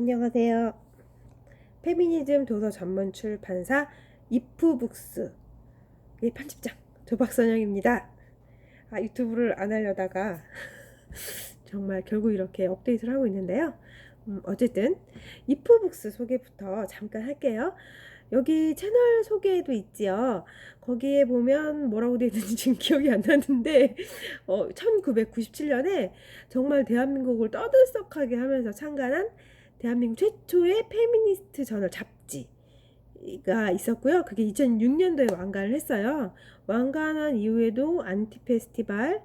안녕하세요. 페미니즘 도서 전문 출판사 이프북스의 편집장 조박선영입니다. 아, 유튜브를 안 하려다가 정말 결국 이렇게 업데이트를 하고 있는데요. 음, 어쨌든 이프북스 소개부터 잠깐 할게요. 여기 채널 소개도 있지요. 거기에 보면 뭐라고 되어 있는지 지금 기억이 안 나는데 어, 1997년에 정말 대한민국을 떠들썩하게 하면서 창간한 대한민국 최초의 페미니스트 저널 잡지가 있었고요. 그게 2006년도에 완간을 했어요. 완간한 이후에도 안티 페스티벌,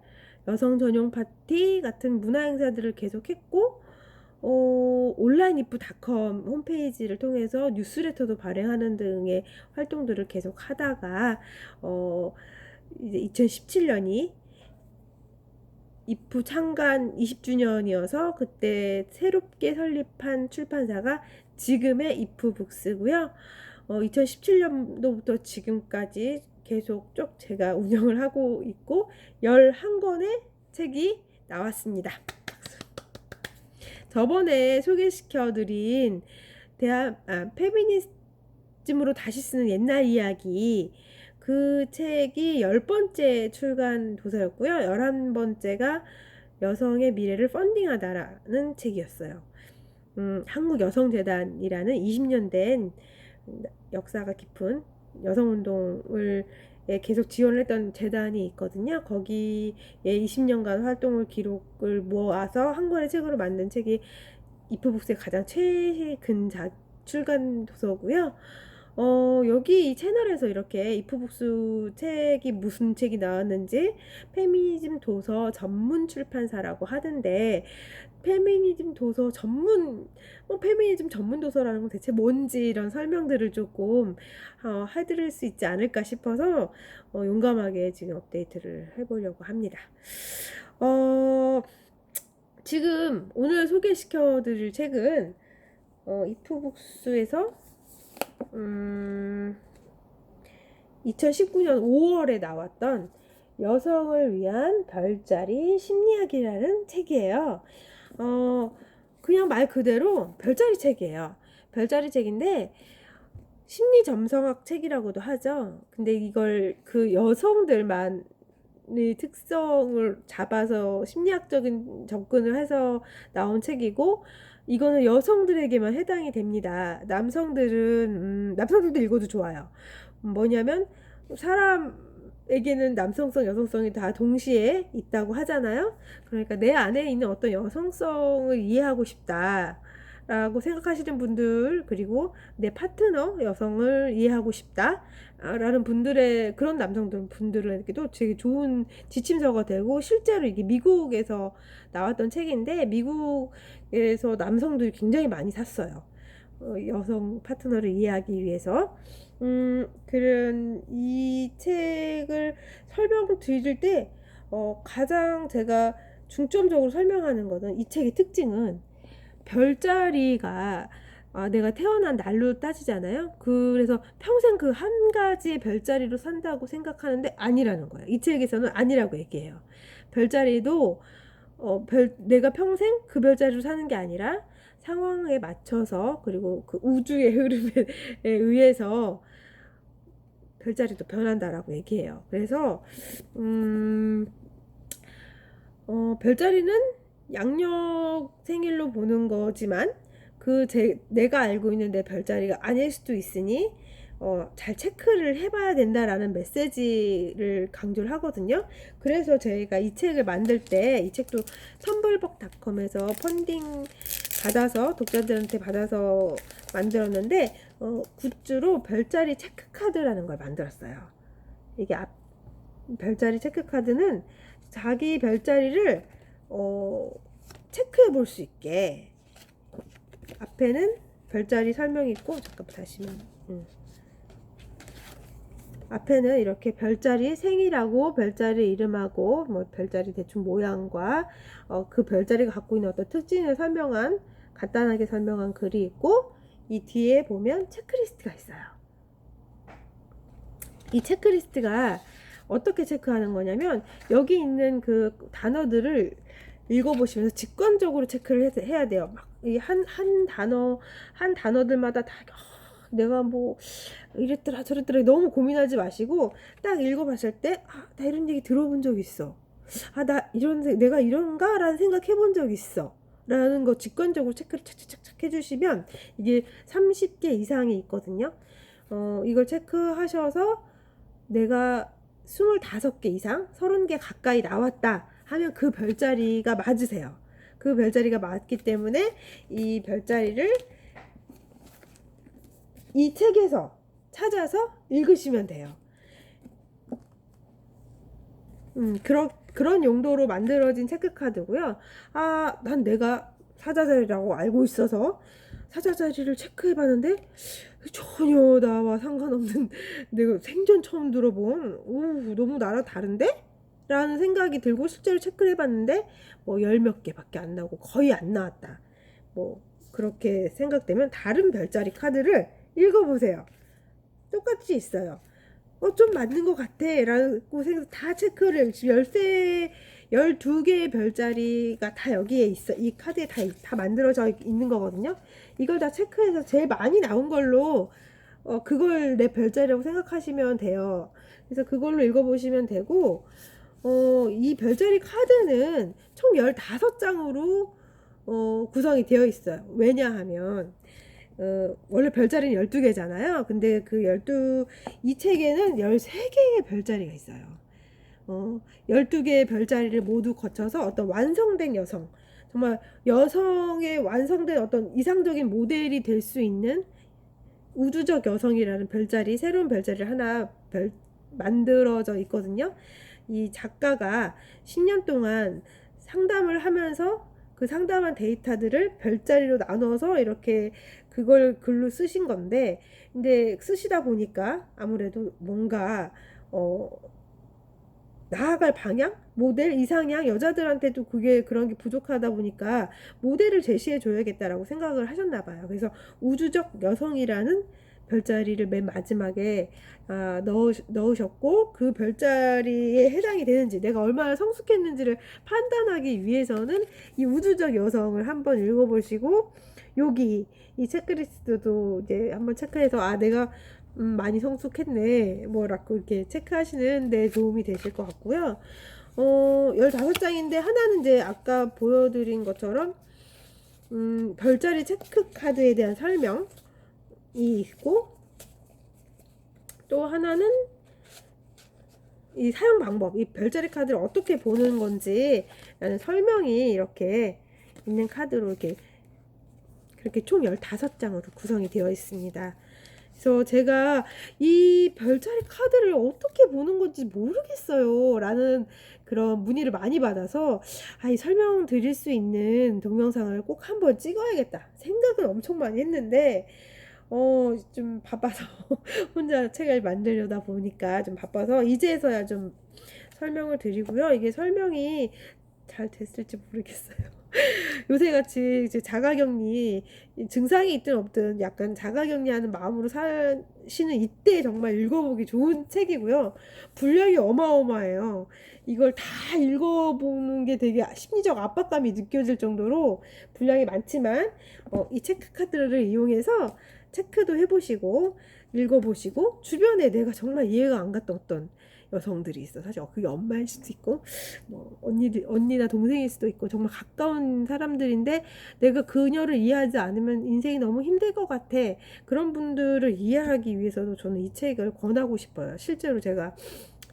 여성 전용 파티 같은 문화 행사들을 계속했고 어, 온라인이프닷컴 홈페이지를 통해서 뉴스레터도 발행하는 등의 활동들을 계속 하다가 어, 이제 2017년이 이프 창간 20주년이어서 그때 새롭게 설립한 출판사가 지금의 이프 북스고요. 어, 2017년도부터 지금까지 계속 쭉 제가 운영을 하고 있고 11권의 책이 나왔습니다. 저번에 소개시켜 드린 대한 아, 페미니즘으로 다시 쓰는 옛날 이야기 그 책이 열 번째 출간 도서였고요. 열한 번째가 여성의 미래를 펀딩하다라는 책이었어요. 음, 한국여성재단이라는 20년 된 역사가 깊은 여성운동을 예, 계속 지원을 했던 재단이 있거든요. 거기에 20년간 활동을 기록을 모아서 한 권의 책으로 만든 책이 이프북스의 가장 최근 자, 출간 도서고요. 어, 여기 이 채널에서 이렇게 이프북스 책이 무슨 책이 나왔는지 페미니즘 도서 전문 출판사라고 하던데 페미니즘 도서 전문 뭐 페미니즘 전문 도서라는 건 대체 뭔지 이런 설명들을 조금 어, 해드릴 수 있지 않을까 싶어서 어, 용감하게 지금 업데이트를 해보려고 합니다. 어, 지금 오늘 소개시켜드릴 책은 어, 이프북스에서 음, 2019년 5월에 나왔던 여성을 위한 별자리 심리학이라는 책이에요. 어, 그냥 말 그대로 별자리 책이에요. 별자리 책인데 심리 점성학 책이라고도 하죠. 근데 이걸 그 여성들만 의 특성을 잡아서 심리학적인 접근을 해서 나온 책이고 이거는 여성들에게만 해당이 됩니다. 남성들은 음, 남성들도 읽어도 좋아요. 뭐냐면 사람에게는 남성성, 여성성이 다 동시에 있다고 하잖아요. 그러니까 내 안에 있는 어떤 여성성을 이해하고 싶다. 라고 생각하시는 분들 그리고 내 파트너 여성을 이해하고 싶다 라는 분들의 그런 남성들 분들에게도 되게 좋은 지침서가 되고 실제로 이게 미국에서 나왔던 책인데 미국 에서 남성들이 굉장히 많이 샀어요 어, 여성 파트너를 이해하기 위해서 음 그런 이 책을 설명드릴 때 어, 가장 제가 중점적으로 설명하는 것은 이 책의 특징은 별자리가 아, 내가 태어난 날로 따지잖아요. 그래서 평생 그 한 가지의 별자리로 산다고 생각하는데 아니라는 거예요. 이 책에서는 아니라고 얘기해요. 별자리도 어, 별, 내가 평생 그 별자리로 사는 게 아니라 상황에 맞춰서 그리고 그 우주의 흐름에 의해서 별자리도 변한다라고 얘기해요. 그래서 음, 어, 별자리는 양력 생일로 보는 거지만 그 제, 내가 알고 있는 내 별자리가 아닐 수도 있으니 어, 잘 체크를 해봐야 된다라는 메시지를 강조를 하거든요. 그래서 저희가 이 책을 만들 때 이 책도 선불복닷컴에서 펀딩 받아서 독자들한테 받아서 만들었는데 어, 굿즈로 별자리 체크 카드라는 걸 만들었어요. 이게 앞, 별자리 체크 카드는 자기 별자리를 어, 체크해 볼 수 있게 앞에는 별자리 설명이 있고 잠깐 다시만 음. 앞에는 이렇게 별자리 생일하고 별자리 이름하고 뭐 별자리 대충 모양과 어, 그 별자리가 갖고 있는 어떤 특징을 설명한 간단하게 설명한 글이 있고 이 뒤에 보면 체크리스트가 있어요. 이 체크리스트가 어떻게 체크하는 거냐면 여기 있는 그 단어들을 읽어보시면서 직관적으로 체크를 해- 해야 돼요. 막이한한 단어 한 단어들마다 다 아, 내가 뭐 이랬더라 저랬더라 너무 고민하지 마시고 딱 읽어봤을 때 아, 나 이런 얘기 들어본 적 있어. 아, 나 이런 생- 내가 이런가 라는 생각 해본 적 있어. 라는 거 직관적으로 체크를 착착착착 해주시면 이게 30개 이상이 있거든요. 어, 이걸 체크하셔서 내가 25개 이상, 30개 가까이 나왔다 하면 그 별자리가 맞으세요. 그 별자리가 맞기 때문에 이 별자리를 이 책에서 찾아서 읽으시면 돼요. 음, 그런, 그런 용도로 만들어진 체크카드고요. 아, 난 내가 사자자리라고 알고 있어서 사자자리를 체크해 봤는데 전혀 나와 상관없는 내가 생전 처음 들어본 오 너무 나랑 다른데? 라는 생각이 들고 실제로 체크를 해봤는데 뭐 열 몇 개밖에 안 나오고 거의 안 나왔다 뭐 그렇게 생각되면 다른 별자리 카드를 읽어보세요 똑같이 있어요 어 좀 맞는 것 같아 라고 생각 다 체크를 열세 12개의 별자리가 다 여기에 있어. 이 카드에 다, 다 만들어져 있는 거거든요. 이걸 다 체크해서 제일 많이 나온 걸로, 어, 그걸 내 별자리라고 생각하시면 돼요. 그래서 그걸로 읽어보시면 되고, 어, 이 별자리 카드는 총 15장으로, 어, 구성이 되어 있어요. 왜냐하면, 어, 원래 별자리는 12개잖아요. 근데 그 12, 이 책에는 13개의 별자리가 있어요. 어, 12개의 별자리를 모두 거쳐서 어떤 완성된 여성, 정말 여성의 완성된 어떤 이상적인 모델이 될 수 있는 우주적 여성이라는 별자리, 새로운 별자리를 하나 별, 만들어져 있거든요. 이 작가가 10년 동안 상담을 하면서 그 상담한 데이터들을 별자리로 나눠서 이렇게 그걸 글로 쓰신 건데, 근데 쓰시다 보니까 아무래도 뭔가, 어, 나아갈 방향? 모델 이상향? 여자들한테도 그게 그런 게 부족하다 보니까 모델을 제시해 줘야겠다라고 생각을 하셨나 봐요. 그래서 우주적 여성이라는 별자리를 맨 마지막에 아, 넣으, 넣으 셨고 그 별자리에 해당이 되는지 내가 얼마나 성숙했는지를 판단하기 위해서는 이 우주적 여성을 한번 읽어보시고 여기 이 체크리스트도 이제 한번 체크해서 아 내가 음, 많이 성숙했네. 뭐라고 이렇게 체크하시는 데 도움이 되실 것 같고요. 어, 15장인데 하나는 이제 아까 보여드린 것처럼 음, 별자리 체크 카드에 대한 설명 이 있고 또 하나는 이 사용 방법, 이 별자리 카드를 어떻게 보는 건지 라는 설명이 이렇게 있는 카드로 이렇게 그렇게 총 15장으로 구성이 되어 있습니다. 그래서 제가 이 별자리 카드를 어떻게 보는 건지 모르겠어요. 라는 그런 문의를 많이 받아서, 아, 이 설명 드릴 수 있는 동영상을 꼭 한번 찍어야겠다. 생각은 엄청 많이 했는데, 어, 좀 바빠서 혼자 책을 만들려다 보니까 좀 바빠서 이제서야 좀 설명을 드리고요. 이게 설명이 잘 됐을지 모르겠어요. 요새 같이 이제 자가격리 증상이 있든 없든 약간 자가격리하는 마음으로 사시는 이때 정말 읽어보기 좋은 책이고요. 분량이 어마어마해요. 이걸 다 읽어보는 게 되게 심리적 압박감이 느껴질 정도로 분량이 많지만 어, 이 체크 카드를 이용해서 체크도 해보시고 읽어보시고 주변에 내가 정말 이해가 안 갔던 어떤 여성들이 있어. 사실 그게 엄마일 수도 있고, 뭐, 언니들, 언니나 동생일 수도 있고, 정말 가까운 사람들인데, 내가 그녀를 이해하지 않으면 인생이 너무 힘들 것 같아. 그런 분들을 이해하기 위해서도 저는 이 책을 권하고 싶어요. 실제로 제가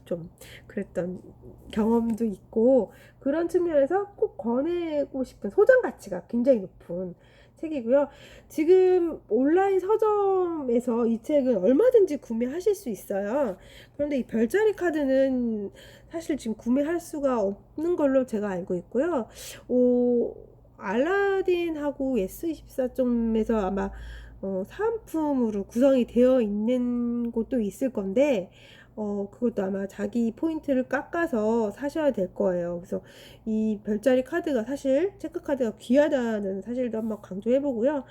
좀 그랬던 경험도 있고, 그런 측면에서 꼭 권하고 싶은 소장 가치가 굉장히 높은 책이고요. 지금 온라인 서점에서 이 책은 얼마든지 구매하실 수 있어요. 그런데 이 별자리 카드는 사실 지금 구매할 수가 없는 걸로 제가 알고 있고요. 오, 알라딘하고 S24점에서 아마 어, 사은품으로 구성이 되어 있는 곳도 있을 건데, 어, 그것도 아마 자기 포인트를 깎아서 사셔야 될 거예요. 그래서 이 별자리 카드가 사실 체크 카드가 귀하다는 사실도 한번 강조해 보고요.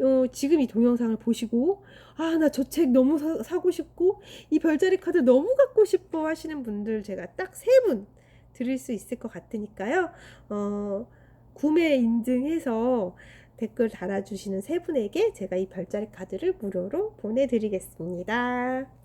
어, 지금 이 동영상을 보시고 아, 나 저 책 너무 사, 사고 싶고 이 별자리 카드 너무 갖고 싶어 하시는 분들 제가 딱 세 분 드릴 수 있을 것 같으니까요. 어, 구매 인증해서 댓글 달아주시는 세 분에게 제가 이 별자리 카드를 무료로 보내드리겠습니다.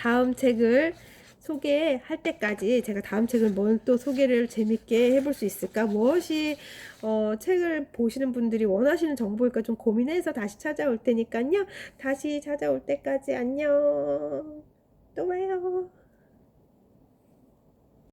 다음 책을 소개할 때까지 제가 다음 책을 뭘또 소개를 재밌게 해볼 수 있을까? 무엇이 어, 책을 보시는 분들이 원하시는 정보일까 좀 고민해서 다시 찾아올 테니까요. 다시 찾아올 때까지 안녕. 또 봐요.